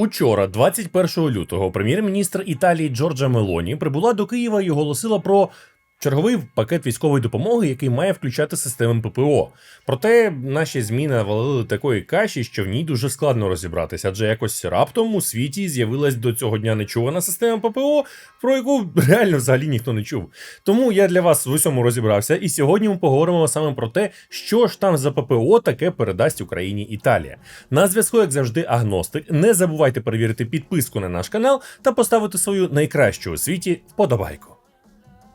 Учора, 21 лютого, прем'єр-міністр Італії Джорджа Мелоні прибула до Києва і оголосила про черговий пакет військової допомоги, який має включати системи ППО. Проте наші змі навалили такої каші, що в ній дуже складно розібратися, адже якось раптом у світі з'явилась до цього дня нечувана система ППО, про яку реально взагалі ніхто не чув. Тому я для вас в усьому розібрався, і сьогодні ми поговоримо саме про те, що ж там за ППО таке передасть Україні Італія. На зв'язку, як завжди, агностик. Не забувайте перевірити підписку на наш канал та поставити свою найкращу у світі вподобайку.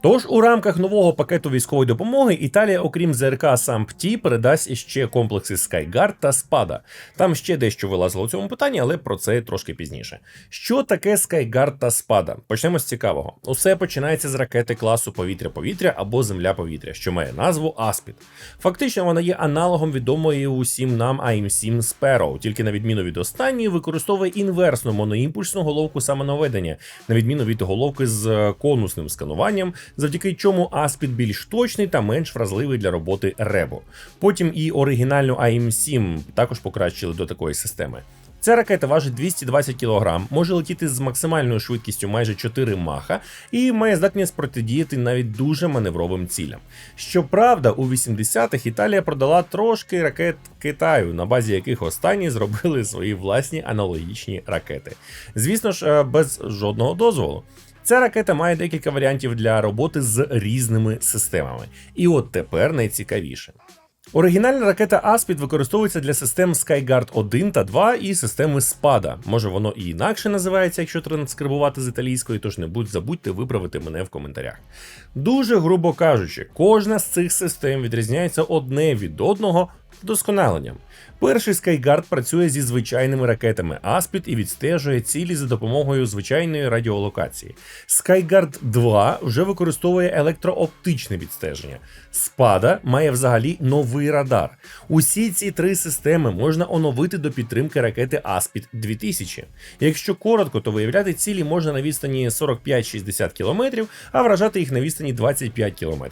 Тож у рамках нового пакету військової допомоги Італія, окрім ЗРК САМПТі, передасть іще комплекси Skyguard та Спада. Там ще дещо вилазило у цьому питанні, але про це трошки пізніше. Що таке Skyguard та Спада? Почнемо з цікавого. Усе починається з ракети класу повітря-повітря або Земля-повітря, що має назву Аспід. Фактично, вона є аналогом відомої усім нам AIM-7 Sparrow, тільки на відміну від останньої, використовує інверсну моноімпульсну головку самонаведення, на відміну від головки з е, конусним скануванням завдяки чому Аспід більш точний та менш вразливий для роботи Ребо. Потім і оригінальну АМ7 також покращили до такої системи. Ця ракета важить 220 кг, може летіти з максимальною швидкістю майже 4 маха і має здатність протидіяти навіть дуже маневровим цілям. Щоправда, у 80-х Італія продала трошки ракет Китаю, на базі яких останні зробили свої власні аналогічні ракети. Звісно ж, е, без жодного дозволу. Ця ракета має декілька варіантів для роботи з різними системами. І от тепер найцікавіше. Оригінальна ракета Аспід використовується для систем Skyguard 1 та 2 і системи Спада. Може воно і інакше називається, якщо транскрибувати з італійської, тож не будь забудьте виправити мене в коментарях. Дуже грубо кажучи, кожна з цих систем відрізняється одне від одного вдосконаленням. Перший Skyguard працює зі звичайними ракетами Аспід і відстежує цілі за допомогою звичайної радіолокації. Skyguard 2 вже використовує електрооптичне відстеження. Спада має взагалі новий радар. Усі ці три системи можна оновити до підтримки ракети Аспід 2000. Якщо коротко, то виявляти цілі можна на відстані 45-60 км, а вражати їх на відстані 25 км.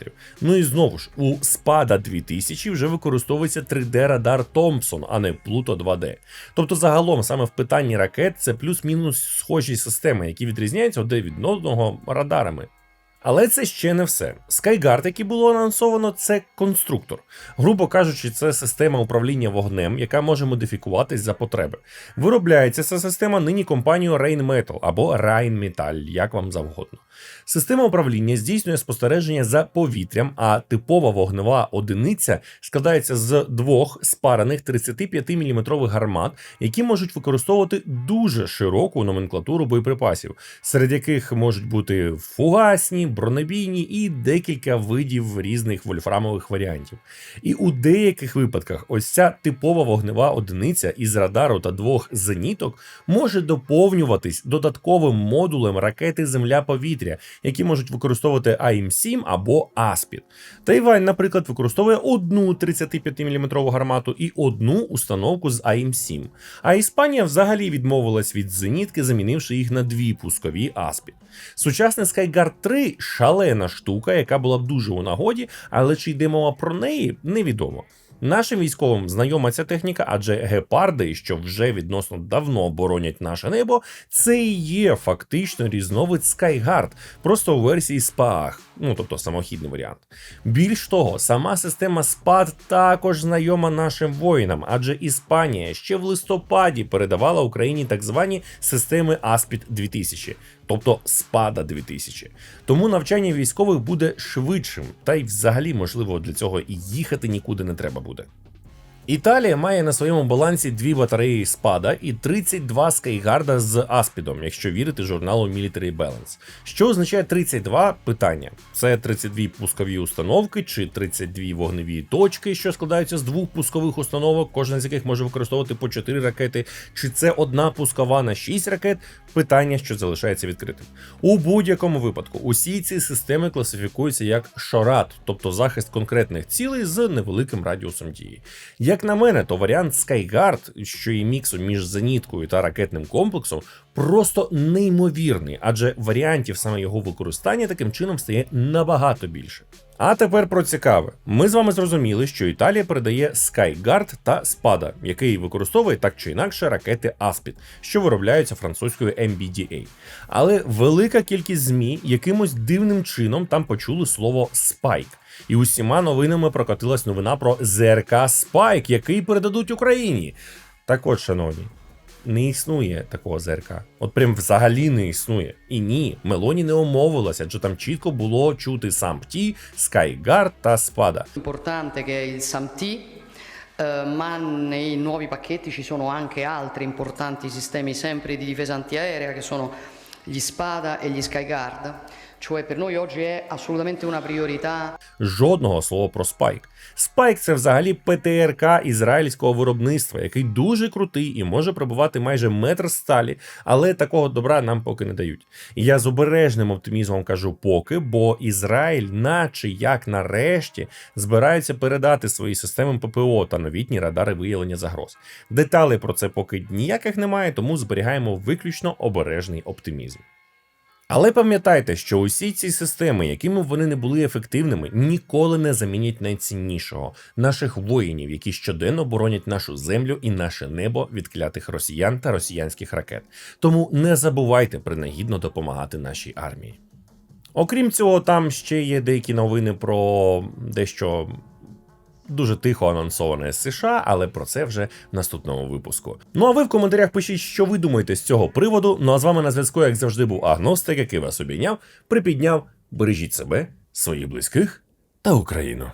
Ну і знову ж, у Спада 2000 вже використовується 3D-радар Томпсон, а не Плуто 2D. Тобто, загалом, саме в питанні ракет це плюс-мінус схожі системи, які відрізняються один від одного радарами. Але це ще не все. Skyguard, який було анонсовано, це конструктор. Грубо кажучи, це система управління вогнем, яка може модифікуватись за потреби. Виробляється ця система нині компанією Rheinmetall або Rheinmetall, як вам завгодно. Система управління здійснює спостереження за повітрям, а типова вогнева одиниця складається з двох спарених 35 мм гармат, які можуть використовувати дуже широку номенклатуру боєприпасів, серед яких можуть бути фугасні, бронебійні і декілька видів різних вольфрамових варіантів. І у деяких випадках ось ця типова вогнева одиниця із радару та двох зеніток може доповнюватись додатковим модулем ракети Земля-повітря, які можуть використовувати АІМ-7 або Аспід. Тайвань, наприклад, використовує одну 35-мм гармату і одну установку з АІМ-7. А Іспанія взагалі відмовилась від зенітки, замінивши їх на дві пускові Аспід. Сучасний Skyguard 3 шалена штука, яка була б дуже у нагоді, але чи йде мова про неї, невідомо. Нашим військовим знайома ця техніка, адже гепарди, що вже відносно давно боронять наше небо, це і є фактично різновид Skyguard, просто у версії SPAG, ну тобто самохідний варіант. Більш того, сама система спад також знайома нашим воїнам, адже Іспанія ще в листопаді передавала Україні так звані системи Аспід 2000 тобто спада 2000. Тому навчання військових буде швидшим, та й взагалі, можливо, для цього і їхати нікуди не треба буде. Італія має на своєму балансі дві батареї спада і 32 скайгарда з аспідом, якщо вірити журналу Military Balance. Що означає 32 питання? Це 32 пускові установки чи 32 вогневі точки, що складаються з двох пускових установок, кожна з яких може використовувати по 4 ракети, чи це одна пускова на 6 ракет? Питання, що залишається відкритим. У будь-якому випадку усі ці системи класифікуються як шорат, тобто захист конкретних цілей з невеликим радіусом дії. Як на мене, то варіант Skyguard, що є міксом між зеніткою та ракетним комплексом, просто неймовірний, адже варіантів саме його використання таким чином стає набагато більше. А тепер про цікаве. Ми з вами зрозуміли, що Італія передає Skyguard та Спада, який використовує так чи інакше ракети Аспід, що виробляються французькою MBDA. Але велика кількість ЗМІ якимось дивним чином там почули слово Спайк. І усіма новинами прокотилась новина про ЗРК Спайк, який передадуть Україні. Так от, шановні, не існує такого ЗРК. От прям взагалі не існує. І ні, Мелоні не омовилася, адже там чітко було чути сам ПТІ, Скайгард та Спада. importante che il SAMT, eh, ma nei nuovi pacchetti ci sono anche altri importanti sistemi sempre di difesa antiaerea che sono gli Spada e gli Skyguard. Cioè per noi oggi è assolutamente una priorità Жодного слова про Спайк. Спайк це взагалі ПТРК ізраїльського виробництва, який дуже крутий і може пробувати майже метр сталі, але такого добра нам поки не дають. Я з обережним оптимізмом кажу поки, бо Ізраїль, наче як нарешті, збирається передати свої системи ППО та новітні радари виявлення загроз. Деталей про це поки ніяких немає, тому зберігаємо виключно обережний оптимізм. Але пам'ятайте, що усі ці системи, якими б вони не були ефективними, ніколи не замінять найціннішого наших воїнів, які щоденно боронять нашу землю і наше небо від клятих росіян та росіянських ракет. Тому не забувайте принагідно допомагати нашій армії. Окрім цього, там ще є деякі новини про дещо дуже тихо анонсоване з США, але про це вже в наступному випуску. Ну а ви в коментарях пишіть, що ви думаєте з цього приводу. Ну а з вами на зв'язку, як завжди, був агностик, який вас обійняв, припідняв. Бережіть себе, своїх близьких та Україну.